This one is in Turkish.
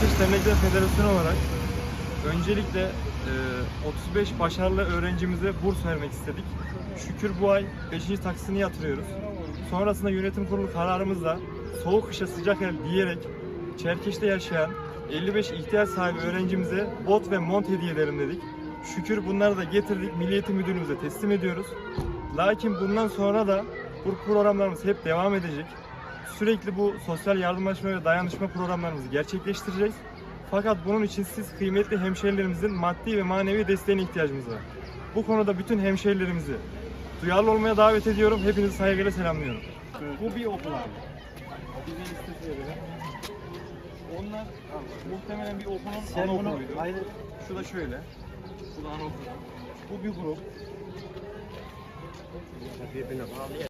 Ateş Dernekler Federasyonu olarak öncelikle e, 35 başarılı öğrencimize burs vermek istedik. Şükür bu ay 5. taksini yatırıyoruz. Sonrasında yönetim kurulu kararımızla soğuk kışa sıcak el diyerek Çerkeş'te yaşayan 55 ihtiyaç sahibi öğrencimize bot ve mont hediye edelim dedik. Şükür bunları da getirdik Milli Eğitim Müdürlüğümüze teslim ediyoruz. Lakin bundan sonra da bu programlarımız hep devam edecek. Sürekli bu sosyal yardımlaşma ve dayanışma programlarımızı gerçekleştireceğiz. Fakat bunun için siz kıymetli hemşehrilerimizin maddi ve manevi desteğine ihtiyacımız var. Bu konuda bütün hemşehrilerimizi duyarlı olmaya davet ediyorum. Hepinizi saygıyla selamlıyorum. Bu bir okul abi. Bize listesi verelim. Onlar muhtemelen bir okulun Sen bunu ayrı Şu da şöyle. Bu da anaokulu. Bu bir grup. birbirine bağlı ya.